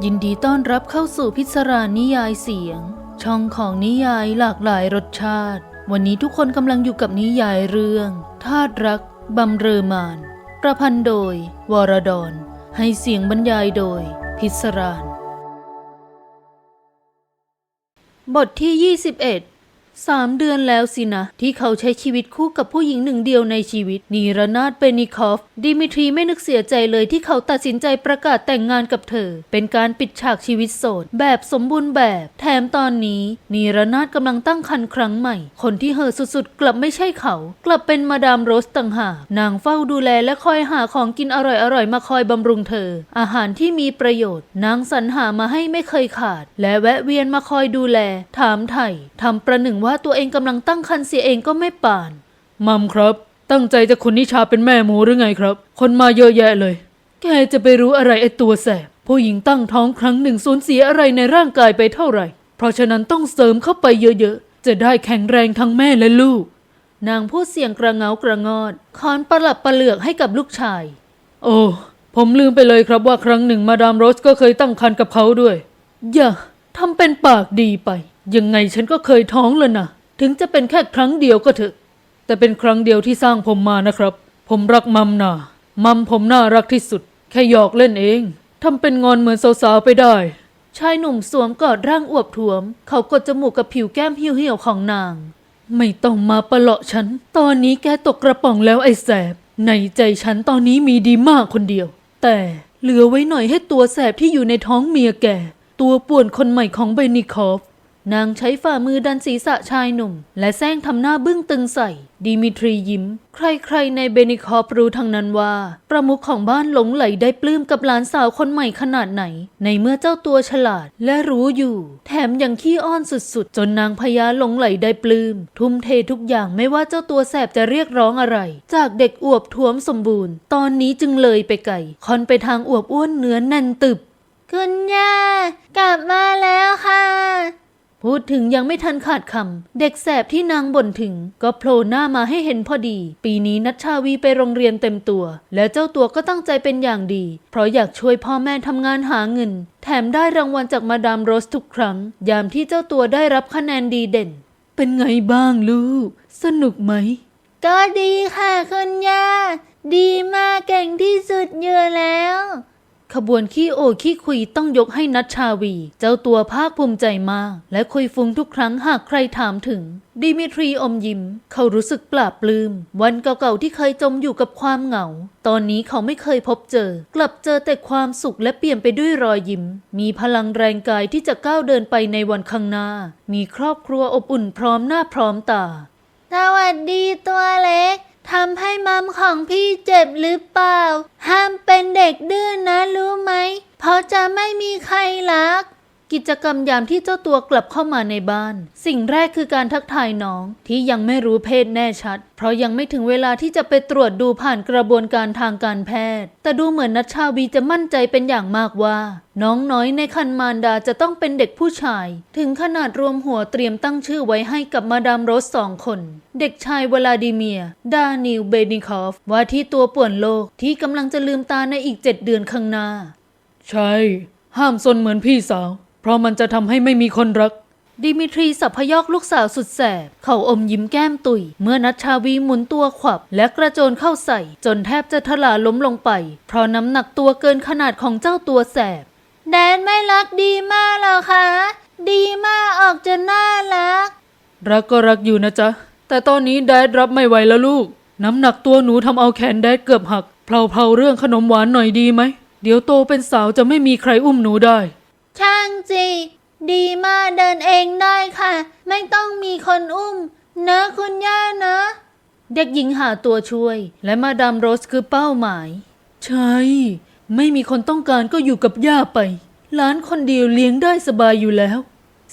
ยินดีต้อนรับเข้าสู่พิศรานิยายเสียง ช่องของนิยายหลากหลายรสชาติ วันนี้ทุกคนกำลังอยู่กับนิยายเรื่องทาตรักบำเรอมาน ประพันธ์โดย วรดอนให้เสียงบรรยายโดย พิศราน บทที่ 21 สามเดือนแล้วสินะ ที่เขาใช้ชีวิตคู่กับผู้หญิงหนึ่งเดียวในชีวิต นีรนาถเปนิคอฟ ดิมิทรีไม่นึกเสียใจเลยที่เขาตัดสินใจประกาศแต่งงานกับเธอ เป็นการปิดฉากชีวิตโสด แบบสมบูรณ์แบบ แถมตอนนี้ นีรนาถกำลังตั้งครรภ์ครั้งใหม่ คนที่เห่อสุดๆ กลับไม่ใช่เขา กลับเป็นมาดามโรสต่างหากนางเฝ้าดูแลและคอยหาของกินอร่อยๆมาคอยบำรุงเธอ อาหารที่มีประโยชน์ นางสรรหามาให้ไม่เคยขาด และแวะเวียนมาคอยดูแล ถามไถ่ทำประหนึ่งว่าตัวเองกำลังตั้งครรภ์เสียเองก็ไม่ป่าน มัมครับ ตั้งใจจะคนนิชาเป็นแม่หมูหรือไงครับ คนมาเยอะแยะเลย แกจะไปรู้อะไรไอ้ตัวแสบ ผู้หญิงตั้งท้องครั้งหนึ่งสูญเสียอะไรในร่างกายไปเท่าไหร่ เพราะฉะนั้นต้องเสริมเข้าไปเยอะๆ จะได้แข็งแรงทั้งแม่และลูก นางพูดเสียงกระเงากระงอดค้อนประหลับประเหลือกให้กับลูกชาย โอ้ผมลืมไปเลยครับว่าครั้งหนึ่งมาดามโรสก็เคยตั้งครรภ์กับเขาด้วย อย่าทำเป็นปากดีไป ยังไงฉันก็เคยท้องแล้วนะถึงจะเป็นแค่ครั้งเดียวก็เถอะ แต่เป็นครั้งเดียวที่สร้างผมมานะครับ ผมรักมัมนามัมผมน่ารักที่สุด แค่หยอกเล่นเองทำเป็นงอนเหมือนสาวๆไปได้ ชายหนุ่มสวมกอดร่างอวบถ่วม เขากดจมูกกับผิวแก้มเหี่ยวๆของนาง ไม่ต้องมาประหลาะฉัน ตอนนี้แกตกกระป๋องแล้วไอ้แสบ ในใจฉันตอนนี้มีดีมากคนเดียว แต่เหลือไว้หน่อยให้ตัวแสบที่อยู่ในท้องเมียแก่ตัวป่วนคนใหม่ของเบนิคอฟ นางใช้ฝ่ามือดันศีรษะชายหนุ่ม และแซงทำหน้าบึ้งตึงใส่ ดิมิทรียิ้ม ใครๆในเบนิคอฟรู้ทั้งนั้นว่า ประมุขของบ้านหลงไหลได้ปลื้มกับหลานสาวคนใหม่ขนาดไหน ในเมื่อเจ้าตัวฉลาดและรู้อยู่ แถมยังขี้อ้อนสุดๆ จนนางพญาหลงไหลได้ปลื้ม ทุ่มเททุกอย่างไม่ว่าเจ้าตัวแสบจะเรียกร้องอะไร จากเด็กอวบท้วมสมบูรณ์ ตอนนี้จึงเลยไปไกลคอนไปทางอวบอ้วนเนื้อแน่นตึบ คุณย่ากลับมาแล้วค่ะ พูดถึงยังไม่ทันขาดคำ เด็กแสบที่นางบ่นถึง ก็โผล่หน้ามาให้เห็นพอดี ปีนี้นัชชาวีไปโรงเรียนเต็มตัว และเจ้าตัวก็ตั้งใจเป็นอย่างดี เพราะอยากช่วยพ่อแม่ทำงานหาเงิน แถมได้รางวัลจากมาดามโรสทุกครั้ง ยามที่เจ้าตัวได้รับคะแนนดีเด่น เป็นไงบ้างลูก สนุกไหม ก็ดีค่ะคุณย่า ดีมากเก่งที่สุดเยอะแล้ว ขบวนขี้โอขี้คุยต้องยกให้นัชชาวี เจ้าตัวภาคภูมิใจมาก และคุยฟุ้งทุกครั้งหากใครถามถึง ดิมิทรีอมยิ้ม เขารู้สึกปลาบปลื้ม วันเก่าๆที่เคยจมอยู่กับความเหงา ตอนนี้เขาไม่เคยพบเจอ กลับเจอแต่ความสุขและเปลี่ยนไปด้วยรอยยิ้ม มีพลังแรงกายที่จะก้าวเดินไปในวันข้างหน้า มีครอบครัวอบอุ่นพร้อมหน้าพร้อมตา สวัสดีตัวเล็ก ทำให้มัมของพี่เจ็บหรือเปล่า ห้ามเป็นเด็กดื้อนนะรู้ไหม เพราะจะไม่มีใครรัก กิจกรรมยามที่เจ้าตัวกลับเข้ามาในบ้าน สิ่งแรกคือการทักทายน้องที่ยังไม่รู้เพศแน่ชัด เพราะยังไม่ถึงเวลาที่จะไปตรวจดูผ่านกระบวนการทางการแพทย์ แต่ดูเหมือนนัชชาวีจะมั่นใจเป็นอย่างมากว่า น้องน้อยในคันมารดาจะต้องเป็นเด็กผู้ชาย ถึงขนาดรวมหัวเตรียมตั้งชื่อไว้ให้กับมาดามโรสสองคน เด็กชายวลาดิเมีย ดานิลเบนิคอฟว่าที่ตัวป่วนโลกที่กำลังจะลืมตาในอีกเจ็ดเดือนข้างหน้า ใช่ ห้ามซนเหมือนพี่สาว เพราะมันจะทำให้ไม่มีคนรัก ดิมิทรีสับพยอกลูกสาวสุดแสบ เขาอมยิ้มแก้มตุย เมื่อนัชชาวีหมุนตัวขวับ และกระโจนเข้าใส่ จนแทบจะทลาล้มลงไป เพราะน้ำหนักตัวเกินขนาดของเจ้าตัวแสบ แดนไม่รักดีมากเหรอคะ ดีมากออกจะน่ารัก รักก็รักอยู่นะจ๊ะ แต่ตอนนี้แดดรับไม่ไหวแล้วลูก น้ำหนักตัวหนูทำเอาแขนแดดเกือบหักเพลาๆเรื่องขนมหวานหน่อยดีไหมเดี๋ยวโตเป็นสาวจะไม่มีใครอุ้มหนูได้ ช่างจี ดีมากเดินเองได้ค่ะ ไม่ต้องมีคนอุ้มเนอะคุณย่าเนอะเด็กหญิงหาตัวช่วย และมาดามโรสคือเป้าหมาย ใช่ ไม่มีคนต้องการก็อยู่กับย่าไปหลานคนเดียวเลี้ยงได้สบายอยู่แล้ว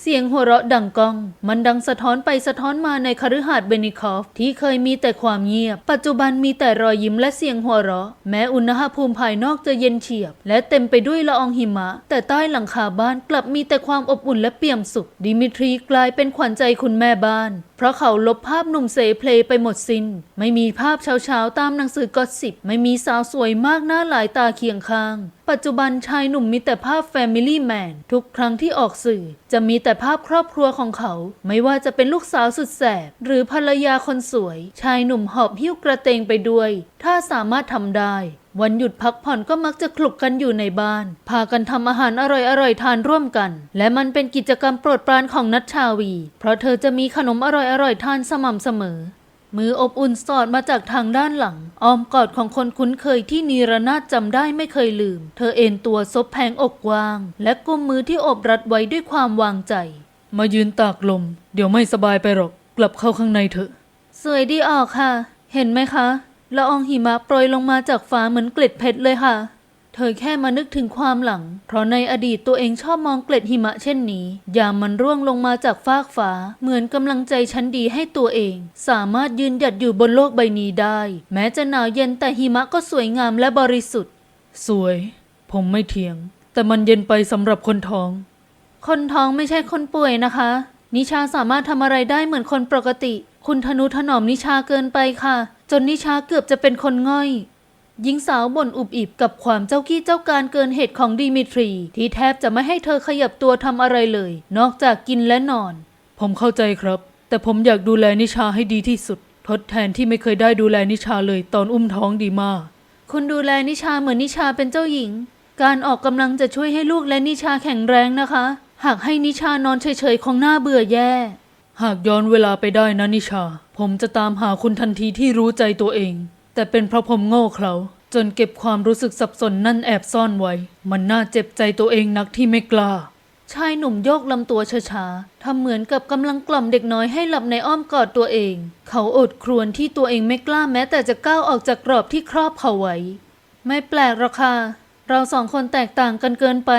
เสียงหัวเราะดังก้อง มันดังสะท้อนไปสะท้อนมาในคฤหาสน์เบนิคอฟที่เคยมีแต่ความเงียบ ปัจจุบันมีแต่รอยยิ้มและเสียงหัวเราะ แม้อุณหภูมิภายนอกจะเย็นเฉียบ และเต็มไปด้วยละอองหิมะ แต่ใต้หลังคาบ้านกลับมีแต่ความอบอุ่นและเปี่ยมสุข ดิมิทรีกลายเป็นขวัญใจคุณแม่บ้าน เพราะเขาลบภาพหนุ่มเสเพลไปหมดสิน้น ไม่มีภาพเช้าๆตามหนังสือกอสิบไม่มีสาวสวยมากหน้าหลายตาเคียงข้าง ปัจจุบันชายหนุ่มมีแต่ภาพ Family Man ทุกครั้งที่ออกสื่อ จะมีแต่ภาพครอบครัวของเขา ไม่ว่าจะเป็นลูกสาวสุดแสบ หรือภรรยาคนสวย ชายหนุ่มหอบหิ้วกระเตงไปด้วย ถ้าสามารถทำได้ วันหยุดพักผ่อนก็มักจะคลุกกันอยู่ในบ้าน พากันทำอาหารอร่อยๆทานร่วมกัน และมันเป็นกิจกรรมโปรดปรานของนัชชาวี เพราะเธอจะมีขนมอร่อยๆทานสม่ำเสมอ มืออบอุ่นสอดมาจากทางด้านหลัง อ้อมกอดของคนคุ้นเคยที่นีรนาถจำได้ไม่เคยลืม เธอเอนตัวซบแผงอกกว้าง และกุมมือที่อบรัดไว้ด้วยความวางใจ มายืนตากลม เดี๋ยวไม่สบายไปหรอก กลับเข้าข้างในเถอะ สวยดีออกค่ะ เห็นไหมคะ ละอองหิมะโปรยลงมาจากฟ้าเหมือนเกล็ดเพชรเลยค่ะ เธอแค่มานึกถึงความหลัง เพราะในอดีตตัวเองชอบมองเกล็ดหิมะเช่นนี้ ยามมันร่วงลงมาจากฟากฟ้า เหมือนกำลังใจชั้นดีให้ตัวเอง สามารถยืนหยัดอยู่บนโลกใบนี้ได้ แม้จะหนาวเย็นแต่หิมะก็สวยงามและบริสุทธิ์ สวย ผมไม่เถียง แต่มันเย็นไปสำหรับคนท้อง คนท้องไม่ใช่คนป่วยนะคะ นิชาสามารถทำอะไรได้เหมือนคนปกติ คุณทนุถนอมนิชาเกินไปค่ะ จนนิชาเกือบจะเป็นคนง่อยหญิงสาวบ่นอุบอิบกับความเจ้ากี้เจ้าการเกินเหตุของดิมิทรี ที่แทบจะไม่ให้เธอขยับตัวทำอะไรเลย นอกจากกินและนอน ผมเข้าใจครับ แต่ผมอยากดูแลนิชาให้ดีที่สุด ทดแทนที่ไม่เคยได้ดูแลนิชาเลยตอนอุ้มท้องดีมากคุณดูแลนิชาเหมือนนิชาเป็นเจ้าหญิง การออกกำลังจะช่วยให้ลูกและนิชาแข็งแรงนะคะ หากให้นิชานอนเฉยๆคงน่าเบื่อแย่ หากย้อนเวลาไปได้นะนิชา ผมจะตามหาคุณทันทีที่รู้ใจตัวเอง แต่เป็นเพราะผมโง่เขลาจนเก็บความรู้สึกสับสนนั่นแอบซ่อนไว้ มันน่าเจ็บใจตัวเองนักที่ไม่กล้า ชายหนุ่มโยกลำตัวช้าๆทำเหมือนกับกำลังกล่อมเด็กน้อยให้หลับในอ้อมกอดตัวเอง เขาอดครวญที่ตัวเองไม่กล้าแม้แต่จะก้าวออกจากกรอบที่ครอบเขาไว้ ไม่แปลกหรอกค่ะ เราสองคนแตกต่างกันเกินไป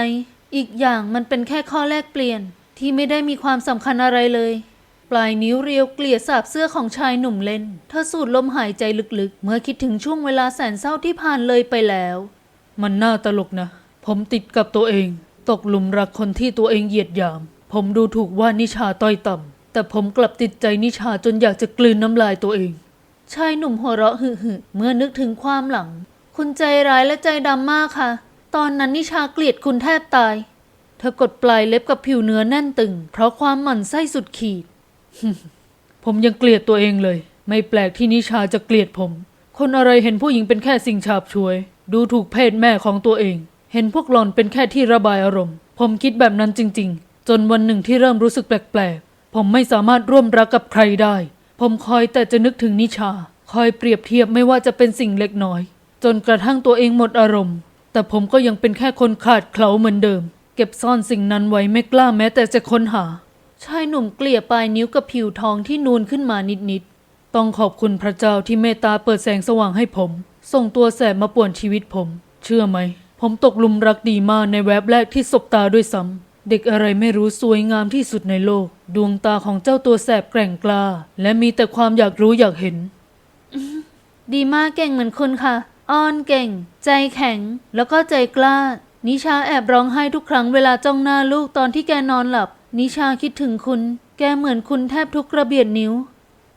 อีกอย่างมันเป็นแค่ข้อแลกเปลี่ยนที่ไม่ได้มีความสำคัญอะไรเลย ปลายนิ้วเรียวเกลี่ยสาบเสื้อของชายหนุ่มเล่น เธอสูดลมหายใจลึกๆ เมื่อคิดถึงช่วงเวลาแสนเศร้าที่ผ่านเลยไปแล้ว มันน่าตลกนะ ผมติดกับตัวเอง ตกหลุมรักคนที่ตัวเองเหยียดหยาม ผมดูถูกว่านิชาต้อยต่ำ แต่ผมกลับติดใจนิชาจนอยากจะกลืนน้ำลายตัวเอง ชายหนุ่มหัวเราะหึ่เมื่อนึกถึงความหลัง คุณใจร้ายและใจดำมากค่ะ ตอนนั้นนิชาเกลียดคุณแทบตาย เธอกดปลายเล็บกับผิวเนื้อแน่นตึง เพราะความหมั่นไส้สุดขีด ผมยังเกลียดตัวเองเลย ไม่แปลกที่นิชาจะเกลียดผม คนอะไรเห็นผู้หญิงเป็นแค่สิ่งฉาบฉวย ดูถูกเพศแม่ของตัวเอง เห็นพวกหลอนเป็นแค่ที่ระบายอารมณ์ ผมคิดแบบนั้นจริง ๆ จนวันหนึ่งที่เริ่มรู้สึกแปลกๆ ผมไม่สามารถร่วมรักกับใครได้ ผมคอยแต่จะนึกถึงนิชา คอยเปรียบเทียบไม่ว่าจะเป็นสิ่งเล็กน้อย จนกระทั่งตัวเองหมดอารมณ์ แต่ผมก็ยังเป็นแค่คนขาดเขลาเหมือนเดิม เก็บซ่อนสิ่งนั้นไว้ไม่กล้าแม้แต่จะค้นหา ชายหนุ่มเกลี่ยปลายนิ้วกับผิวทองที่นูนขึ้นมานิดๆ ต้องขอบคุณพระเจ้าที่เมตตาเปิดแสงสว่างให้ผม ส่งตัวแสบมาป่วนชีวิตผม เชื่อไหม ผมตกหลุมรักดีมากในแวบแรกที่สบตาด้วยซ้ำ เด็กอะไรไม่รู้สวยงามที่สุดในโลก ดวงตาของเจ้าตัวแสบแกร่งกล้า และมีแต่ความอยากรู้อยากเห็น ดีมากเก่งเหมือนคุณค่ะ อ้อนเก่ง ใจแข็ง แล้วก็ใจกล้า นิชาแอบร้องไห้ทุกครั้งเวลาจ้องหน้าลูกตอนที่แกนอนหลับ นิชาคิดถึงคุณ แกเหมือนคุณแทบทุกกระเบียดนิ้ว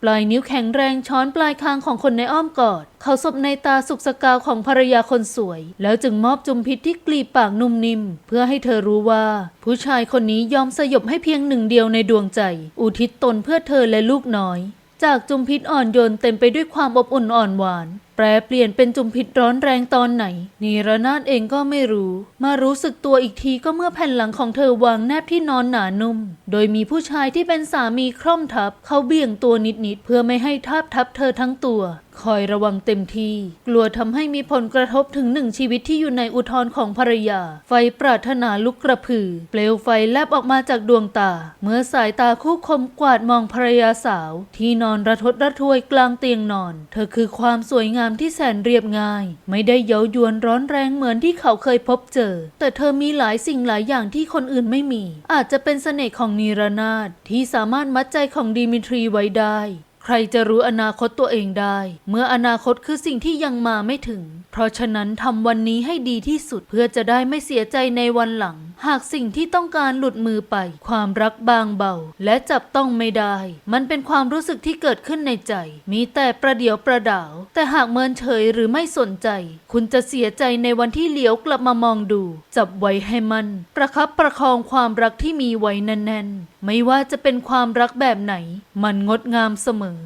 ปลายนิ้วแข็งแรงช้อนปลายคางของคนในอ้อมกอด เขาสบในตาสุกสกาวของภรรยาคนสวย แล้วจึงมอบจุมพิษที่กลีบปากนุ่มนิ่ม เพื่อให้เธอรู้ว่า ผู้ชายคนนี้ยอมสยบให้เพียงหนึ่งเดียวในดวงใจ อุทิศตนเพื่อเธอและลูกน้อย จากจุมพิษอ่อนโยนเต็มไปด้วยความอบอุ่นอ่อนหวาน แปรเปลี่ยนเป็นจุมพิษร้อนแรงตอนไหน นีรนาถเองก็ไม่รู้ มารู้สึกตัวอีกทีก็เมื่อแผ่นหลังของเธอวางแนบที่นอนหนานุ่ม โดยมีผู้ชายที่เป็นสามีคร่อมทับ เขาเบี่ยงตัวนิดๆเพื่อไม่ให้ทาบทับเธอทั้งตัว คอยระวังเต็มที่ กลัวทำให้มีผลกระทบถึงหนึ่งชีวิตที่อยู่ในอุทธรของภรรยา ไฟปรารถนาลุกกระพือ เปลวไฟแลบออกมาจากดวงตา เมื่อสายตาคู่คมกวาดมองภรรยาสาว ที่นอนระทดระทวยกลางเตียงนอน เธอคือความสวยงามที่แสนเรียบง่าย ไม่ได้เย้ายวนร้อนแรงเหมือนที่เขาเคยพบเจอ แต่เธอมีหลายสิ่งหลายอย่างที่คนอื่นไม่มี อาจจะเป็นเสน่ห์ของนีรนาถที่สามารถมัดใจของดิมิทรีไว้ได้ ใครจะรู้อนาคตตัวเองได้ เมื่ออนาคตคือสิ่งที่ยังมาไม่ถึง เพราะฉะนั้นทำวันนี้ให้ดีที่สุดเพื่อจะได้ไม่เสียใจในวันหลังหากสิ่งที่ต้องการหลุดมือไป ความรักบางเบา และจับต้องไม่ได้ มันเป็นความรู้สึกที่เกิดขึ้นในใจ มีแต่ประเดี๋ยวประดาว แต่หากเมินเฉยหรือไม่สนใจ คุณจะเสียใจในวันที่เหลียวกลับมามองดู จับไว้ให้มัน ประคับประคองความรักที่มีไว้แน่นๆไม่ว่าจะเป็นความรักแบบไหน มันงดงามเสมอ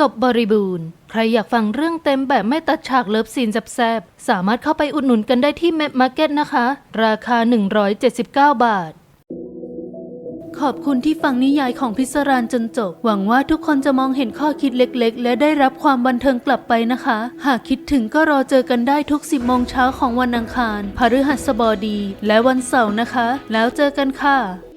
จบบริบูรณ์ ใครอยากฟังเรื่องเต็มแบบไม่ตัดฉากเลิฟซีนแซบๆ สามารถเข้าไปอุดหนุนกันได้ที่แมปมาร์เก็ตนะคะ ราคา 179 บาท ขอบคุณที่ฟังนิยายของพิศรานจนจบ หวังว่าทุกคนจะมองเห็นข้อคิดเล็กๆ และได้รับความบันเทิงกลับไปนะคะ หากคิดถึงก็รอเจอกันได้ทุก 10โมงเช้าของวันอังคาร พฤหัสบดี และวันเสาร์นะคะ แล้วเจอกันค่ะ